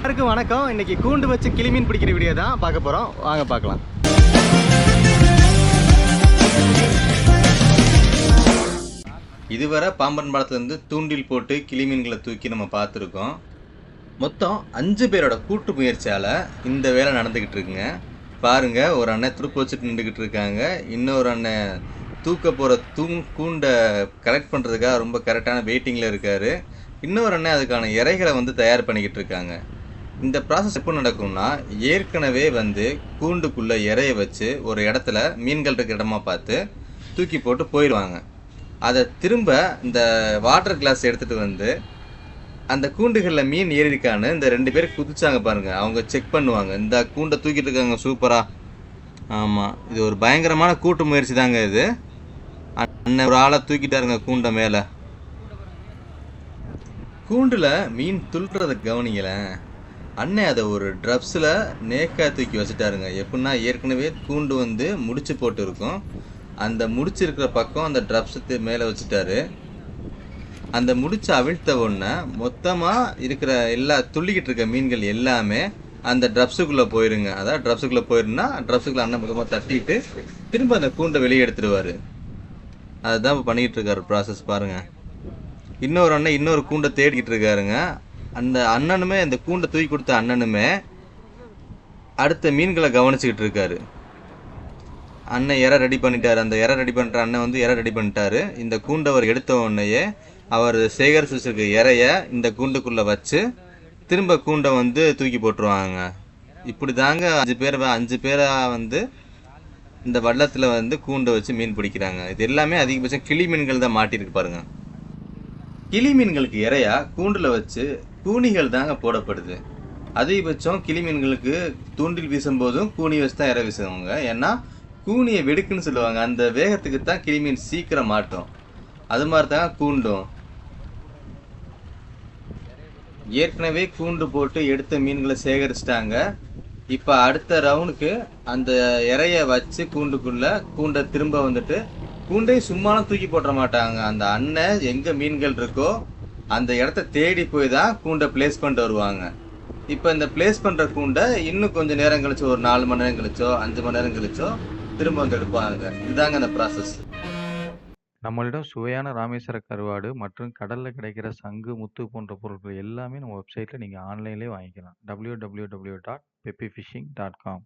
எல்லாருக்கும் வணக்கம். இன்னைக்கு கூண்டு வச்சு கிளிமீன் பிடிக்கிற வீடியோ தான் பார்க்க போறோம். வாங்க பார்க்கலாம். இதுவரை பாம்பன் பாலத்துலேருந்து தூண்டில் போட்டு கிளிமீன்களை தூக்கி நம்ம பார்த்துருக்கோம். மொத்தம் அஞ்சு பேரோட கூட்டு முயற்சியால் இந்த வேலை நடந்துக்கிட்டு இருக்குங்க. பாருங்கள் ஒரு அண்ணன் துருப்பு வச்சுட்டு நின்றுக்கிட்டு இருக்காங்க. இன்னொரு அண்ணன் தூக்க போகிற தூங் கூண்டை கலெக்ட் பண்ணுறதுக்காக ரொம்ப கரெக்டான வெயிட்டிங்கில் இருக்கார். இன்னொரு அண்ணன் அதுக்கான இறைகளை வந்து தயார் பண்ணிக்கிட்டு இருக்காங்க. இந்த ப்ராசஸ் எப்போ நடக்கும்னா ஏற்கனவே வந்து கூண்டுக்குள்ளே இறைய வச்சு ஒரு இடத்துல மீன்கள் இருக்கிற இடமா பார்த்து தூக்கி போட்டு போயிடுவாங்க. அதை திரும்ப இந்த வாட்டர் கிளாஸ் எடுத்துகிட்டு வந்து அந்த கூண்டுகளில் மீன் ஏறி இருக்கான்னு இந்த ரெண்டு பேர் குதிச்சாங்க பாருங்கள் அவங்க செக் பண்ணுவாங்க. இந்த கூண்டை தூக்கிட்டு இருக்காங்க சூப்பராக ஆமாம் இது ஒரு பயங்கரமான கூட்டு முயற்சி தாங்க இது. அண்ணன் ஒரு ஆளை தூக்கிட்டாருங்க கூண்டை மேலே. கூண்டில் மீன் துள்ளுறத கவனிங்களேன். அண்ணன் அதை ஒரு ட்ரப்ஸில் நேக்காக தூக்கி வச்சுட்டாருங்க. எப்படின்னா ஏற்கனவே கூண்டு வந்து முடிச்சு போட்டுருக்கும். அந்த முடிச்சு இருக்கிற பக்கம் அந்த ட்ரப்ஸுக்கு மேலே வச்சுட்டாரு. அந்த முடிச்சு அவிழ்த்த உடனே மொத்தமாக இருக்கிற எல்லா துள்ளிக்கிட்டு இருக்க மீன்கள் எல்லாமே அந்த ட்ரப்ஸுக்குள்ளே போயிருங்க. அதாவது ட்ரப்ஸுக்குள்ளே போயிருந்தா ட்ரப்ஸுக்குள்ள அண்ணன் பக்கமாக தட்டிட்டு திரும்ப அந்த கூண்டை வெளியே எடுத்துடுவார். அதுதான் இப்போ பண்ணிக்கிட்டு இருக்காரு ப்ராசஸ் பாருங்கள் இன்னொரு அண்ணன் இன்னொரு கூண்டை தேடிக்கிட்டு இருக்காருங்க. அந்த அண்ணனுமே அந்த கூண்டை தூக்கி கொடுத்த அண்ணனுமே அடுத்த மீன்களை கவனிச்சுக்கிட்டு இருக்காரு. அண்ணன் இற ரெடி பண்ணிட்டாரு. அந்த இற ரெடி பண்ணுற அண்ணன் வந்து இற ரெடி பண்ணிட்டாரு. இந்த கூண்டை அவர் எடுத்த உடனேயே அவர் சேகரித்து வச்சிருக்க இறைய இந்த கூண்டுக்குள்ளே வச்சு திரும்ப கூண்டை வந்து தூக்கி போட்டுருவாங்க. இப்படி தாங்க அஞ்சு பேர் அஞ்சு பேராக வந்து இந்த வள்ளத்தில் வந்து கூண்டை வச்சு மீன் பிடிக்கிறாங்க. இது எல்லாமே அதிகபட்சம் கிளி மீன்கள் தான் மாட்டியிருக்கு பாருங்க. கிளி மீன்களுக்கு இறையா கூண்டில் வச்சு கூனிகள் தாங்க போடப்படுது. அதிகபட்சம் கிளி மீன்களுக்கு தூண்டில் வீசும் போதும் கூனி வச்சு தான் இற வீசுவாங்க. ஏன்னா கூனியை வெடுக்குன்னு சொல்லுவாங்க. அந்த வேகத்துக்கு தான் கிளி மீன் சீக்கிரம் மாட்டும். அது மாதிரி தான் கூண்டும். ஏற்கனவே கூண்டு போட்டு எடுத்த மீன்களை சேகரிச்சிட்டாங்க. இப்போ அடுத்த ரவுண்டுக்கு அந்த இறைய வச்சு கூண்டுக்குள்ள கூண்டை திரும்ப வந்துட்டு கூண்டையும் சும்மாலாம் தூக்கி போட்டுற மாட்டாங்க. அந்த அண்ணன் எங்கே மீன்கள் இருக்கோ அந்த இடத்த தேடி போய் தான் கூண்டை பிளேஸ் பண்ணிட்டு வருவாங்க. இப்போ இந்த பிளேஸ் பண்ணுற கூண்டை இன்னும் கொஞ்சம் நேரம் கழிச்சு ஒரு நாலு மணி நேரம் கழிச்சோ அஞ்சு மணி நேரம் கழிச்சோ திரும்ப வந்து எடுப்பாங்க. இதுதாங்க அந்த ப்ராசஸ் நம்மளிடம் சுவையான ராமேஸ்வர கருவாடு மற்றும் கடலில் கிடைக்கிற சங்கு முத்து போன்ற பொருட்கள் எல்லாமே நம்ம வெப்சைட்டில் நீங்கள் ஆன்லைன்லேயே வாங்கிக்கலாம் W W W dot peppy fishing dot com